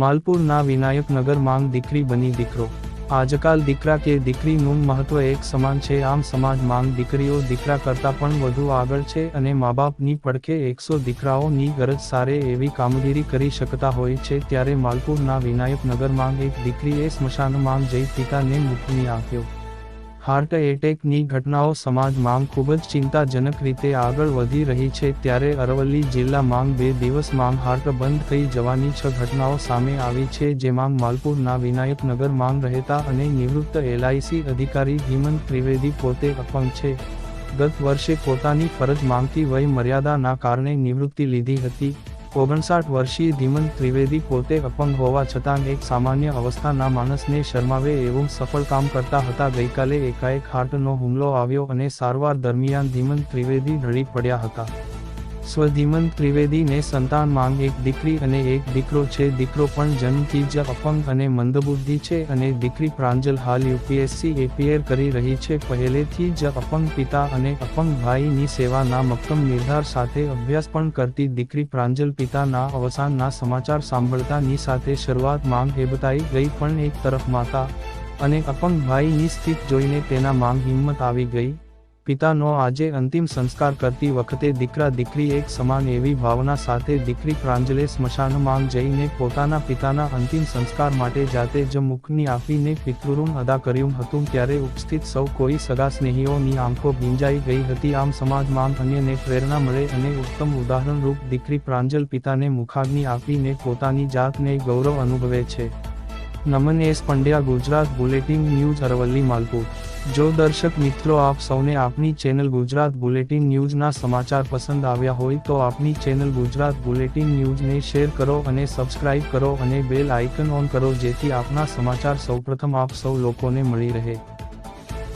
માલપુરના વિનાયકનગર માંગ દીકરી બની દીકરો. આજકાલ દીકરા કે દીકરીનું મહત્વ એક સમાન છે. આમ સમાજ માંગ દીકરીઓ દીકરા કરતાં પણ વધુ આગળ છે અને મા બાપની પડખે એકસો દીકરાઓની ગરજ સારે એવી કામગીરી કરી શકતા હોય છે. ત્યારે માલપુરના વિનાયકનગર માંગ એક દીકરીએ સ્મશાન માંગ જઈ પિતાને મૂકની આપ્યો. હાર્ટ એટેકની ઘટનાઓ સમાજ માંગ ખૂબ જ ચિંતાજનક રીતે આગળ વધી રહી છે ત્યારે અરવલ્લી જિલ્લા માંગ બે દિવસ માંગ હાર્ટ બંધ થઈ જવાની છ ઘટનાઓ સામે આવી છે જેમાં માલપુરના વિનાયકનગર માંગ રહેતા અને નિવૃત્ત એલઆઈસી અધિકારી હિમંત ત્રિવેદી પોતે અપંગ છે. ગત વર્ષે પોતાની ફરજ માંગતી વય મર્યાદાના કારણે નિવૃત્તિ લીધી હતી. ઓગણસાઠ વર્ષીય ધીમન ત્રિવેદી પોતે અપંગ હોવા છતાં એક સામાન્ય અવસ્થાના માણસને શરમાવે એવું સફળ કામ કરતા હતા. ગઈકાલે એકાએક હાર્ટનો હુમલો આવ્યો અને સારવાર દરમિયાન ધીમન ત્રિવેદી ઢળી પડ્યા હતા. સ્વધીમંત ત્રિવેદીને સંતાન માંગ એક દીકરી અને એક દીકરો છે. દીકરો પણ જન્મથી જ અપંગ અને મંદબુદ્ધિ છે અને દીકરી પ્રાંજલ હાલ યુપીએસસી એપીએર કરી રહી છે. પહેલેથી જ અપંગ પિતા અને અપંગ ભાઈની સેવાના મક્કમ નિર્ધાર સાથે અભ્યાસ પણ કરતી દીકરી પ્રાંજલ પિતાના અવસાનના સમાચાર સાંભળતાની સાથે શરૂઆત માંગ હેબતાઈ ગઈ પણ એક તરફ માતા અને અપંગ ભાઈની સ્થિત જોઈને તેના માંગ હિંમત આવી ગઈ. પિતાનો આજે અંતિમ સંસ્કાર કરતી વખતે દીકરા દીકરી એક સમાન એવી ભાવના સાથે દીકરી પ્રાંજલે સ્મશાનમાં જઈને પોતાના પિતાના અંતિમ સંસ્કાર માટે જાતે જ મુખની આપીને પિતૃઋણ અદા કર્યું હતું ત્યારે ઉપસ્થિત સૌ કોઈ સગા સ્નેહીઓની આંખો ભીંજાઈ ગઈ હતી. આમ સમાજમાં અન્યને પ્રેરણા મળે અને ઉત્તમ ઉદાહરણરૂપ દીકરી પ્રાંજલ પિતાને મુખાગ્નિ આપીને પોતાની જાતને ગૌરવ અનુભવે છે. Naman S Pandya, Gujarat, bulletin news Aravalli, Malpur. જો દર્શક મિત્રો આપ સૌને આપની ચેનલ ગુજરાત બુલેટિન ન્યૂઝના સમાચાર પસંદ આવ્યા હોય તો આપની ચેનલ ગુજરાત બુલેટિન ન્યૂઝને શેર કરો અને સબસ્ક્રાઇબ કરો અને બેલ આઇકન ઓન કરો જેથી આપના સમાચાર સૌપ્રથમ આપ સૌ લોકોને મળી રહે.